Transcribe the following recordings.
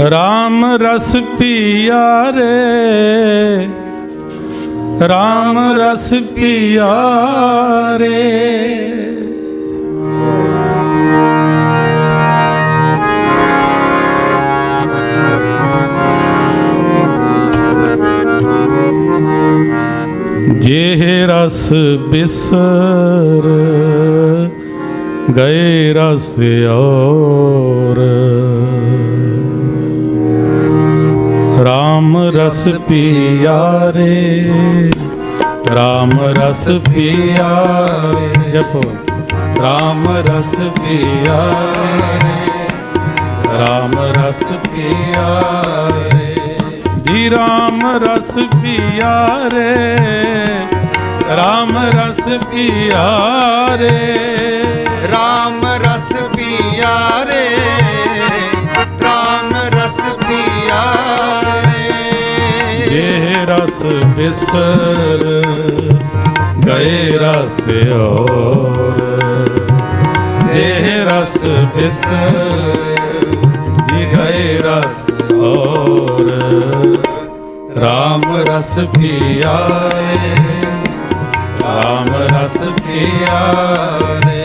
ਰਾਮ ਰਸ ਪੀਆ ਰੇ ਰਾਮ ਰਸ ਪੀਆ ਰੇ ਜੇਹ ਰਸ ਬਿਸਰ ਗਏ ਰਸ ਔਰ ਰਸ ਪੀਆ ਰੇ RAM ਰਸ ਪੀਆ ਰੇ ਜਪੋ। ਰਾਮ ਰਸ ਪੀਆ ਰੇ RAM ਰਸ ਪੀਆ ਰੇ ਜੀ RAM ਰਸ ਪੀਆ ਰੇ RAM ਰਸ ਪੀਆ ਰੇ ਰਾਮ ਇਹ ਰਸ ਬਿਸਰ ਗਏ ਰਸ ਔਰ। ਜੇ ਰਸ ਬਿਸਰ ਜੀ ਗਏ ਰਸ ਔਰ। ਰਾਮ ਰਸ ਪੀਆ ਰੇ RAM ਰਸ ਪੀਆ ਰੇ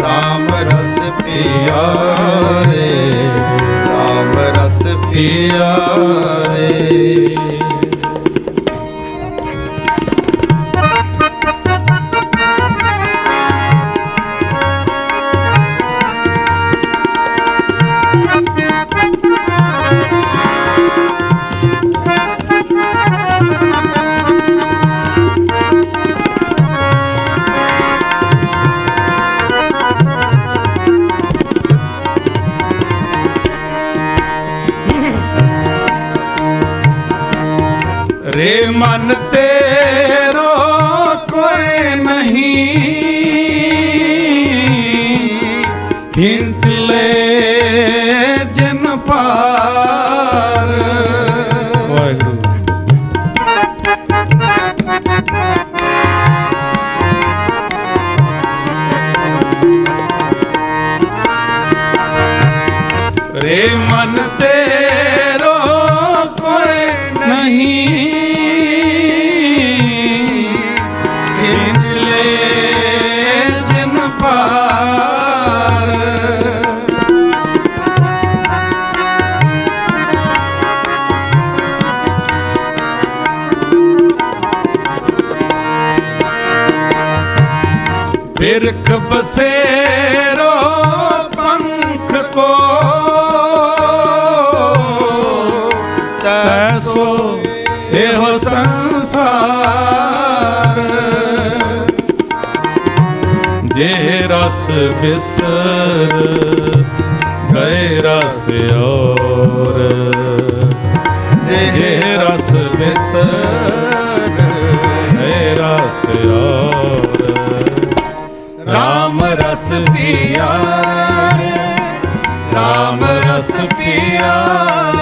ਰਾਮ ਰਸ ਪੀਆ ਰੇ ਰਾਮ ਰਸ ਪੀਆ ਮਨ ਤੇਰੋ ਕੋਈ ਨਹੀਂ। ਹਿੰਤ ਲੈ ਜਨ ਪਾਰ। ਬਿਰਖ ਬਸੇਰੋ ਪੰਖ ਕੋ। ਤੈਸੋ ਇਹੋ ਸੰਸਾਰ। ਜੇ ਰਸ ਬਿਸਰ, ਗਏ ਰਸ ਔਰ। ਜੇ ਰਸ ਬਿਸਰ ਰਸ ਪੀਆ ਰੇ ਰਾਮ ਰਸ ਪਿਆ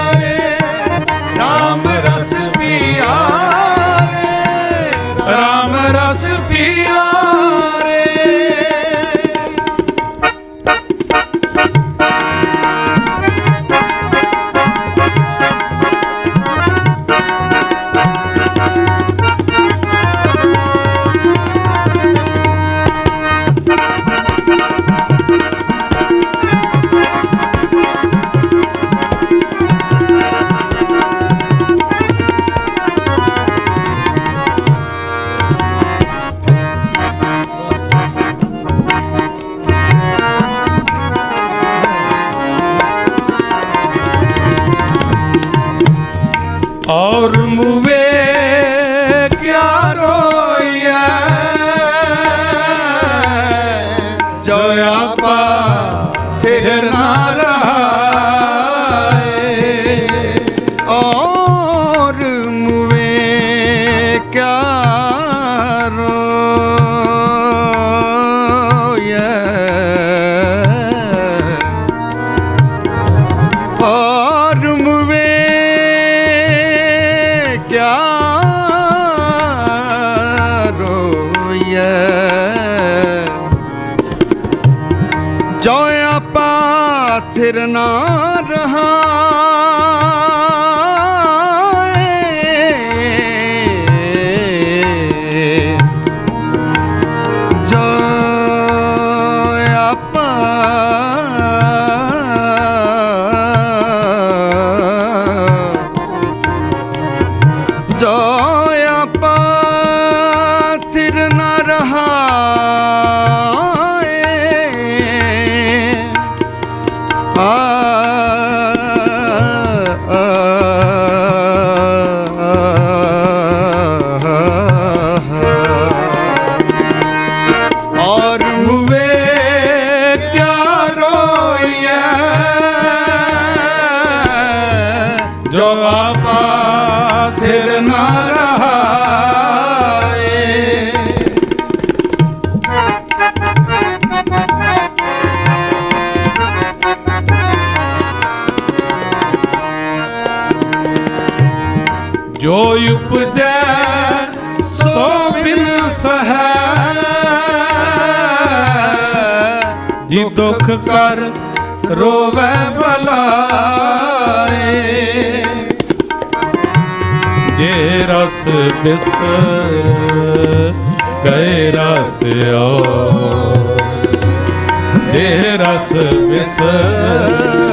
ਔਰ ਆਪਾ ਥਿਰ ਨਾ ਰਹਾ। ਉਪਜੈ ਸੋ ਬਿਨ ਸਹੈ। ਜੀ ਦੁਖ ਕਰ ਰੋਵੇ ਬਲਾਏ ਜੇ ਰਸ ਬਿਸਰ ਗਏ ਰਸ ਔਰ। ਜੇ ਰਸ ਬਿਸਰ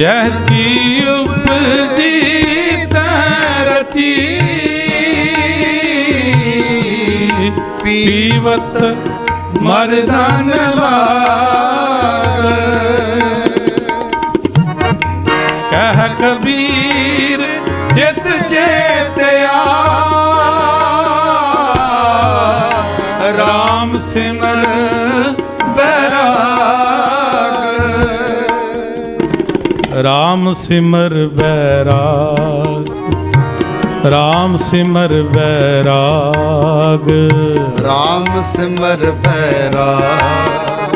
ਜਹ ਕੀ ਉਪਜੀ ਤੈ ਪੀਵਤ ਮਰਦਾਨ ਲਾਗ ਕਹਿ ਕਬੀਰ ਜਿਤ ਚੇਤਿਆ ਰਾਮ ਸਿਮਰ ਬੈਰਾਗ RAM ਸਿਮਰ ਬੈਰਾਗ RAM ਸਿਮਰ ਬੈਰਾਗ RAM ਸਿਮਰ ਬੈਰਾਗ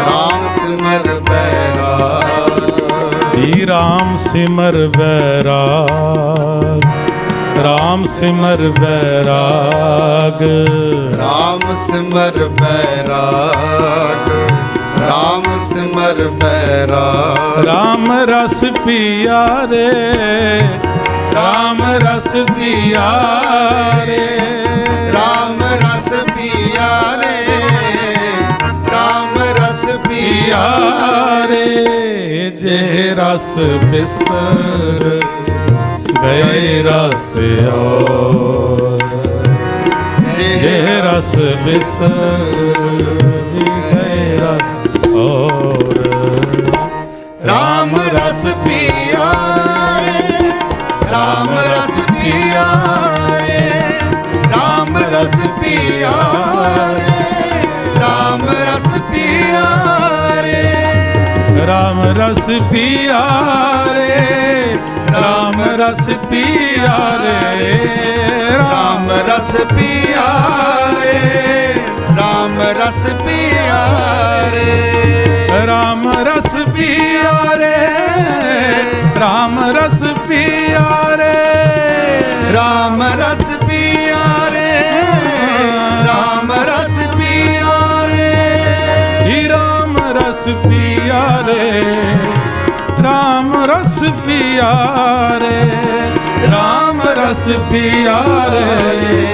RAM ਸਿਮਰ ਬੈਰਾਗ ਹੀ RAM ਸਿਮਰ ਬੈਰਾਗ RAM ਸਿਮਰ ਬੈਰਾਗ RAM ਸਿਮਰ ਬੈਰਾਗ ਰਾਮ ਸਿਮਰ ਬੈਰਾਗ ਰਾਮ ਰਸ ਪੀਆ ਰੇ। ਰਾਮ ਰਸ ਪੀਆ ਰੇ। ਰਾਮ ਰਸ ਪੀਆ ਰੇ। ਰਾਮ ਰਸ ਪੀਆ ਰੇ। ਜੇ ਰਸ ਬਿਸਰ ਗਏ ਰਸ ਔਰ। ਜੇ ਰਸ ਬਿਸਰ ਰਸ ਪੀਆ ਰੇ। ਰਾਮ ਰਸ ਪੀਆ ਰੇ। ਰਾਮ ਰਸ ਪੀਆ ਰੇ। ਰਾਮ ਰਸ ਪੀਆ ਰੇ। ਰਾਮ ਰਸ ਪੀਆ ਰੇ। ਰਾਮ ਰਸ ਰਸ ਪੀਆ ਰੇ ਰਾਮ ਰਸ ਪੀਆ ਰੇ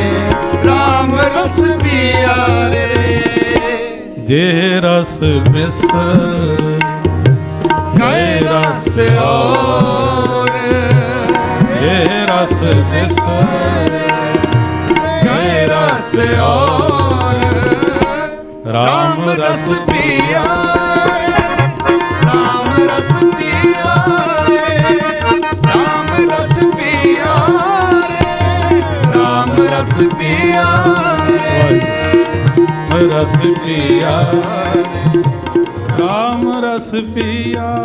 ਰਾਮ ਰਸ ਪੀਆ ਰੇ ਜੇ ਰਸ ਬਿਸਰ ਗਏ ਰਸ ਔਰ। ਜੇ ਰਸ ਬਿਸਰੇ ਗਏ ਰਸ ਔਰ। ਰਾਮ ਰਸ ਪੀਆ ਰਸ ਪੀਆ ਰਾਮ ਰਸ ਪੀਆ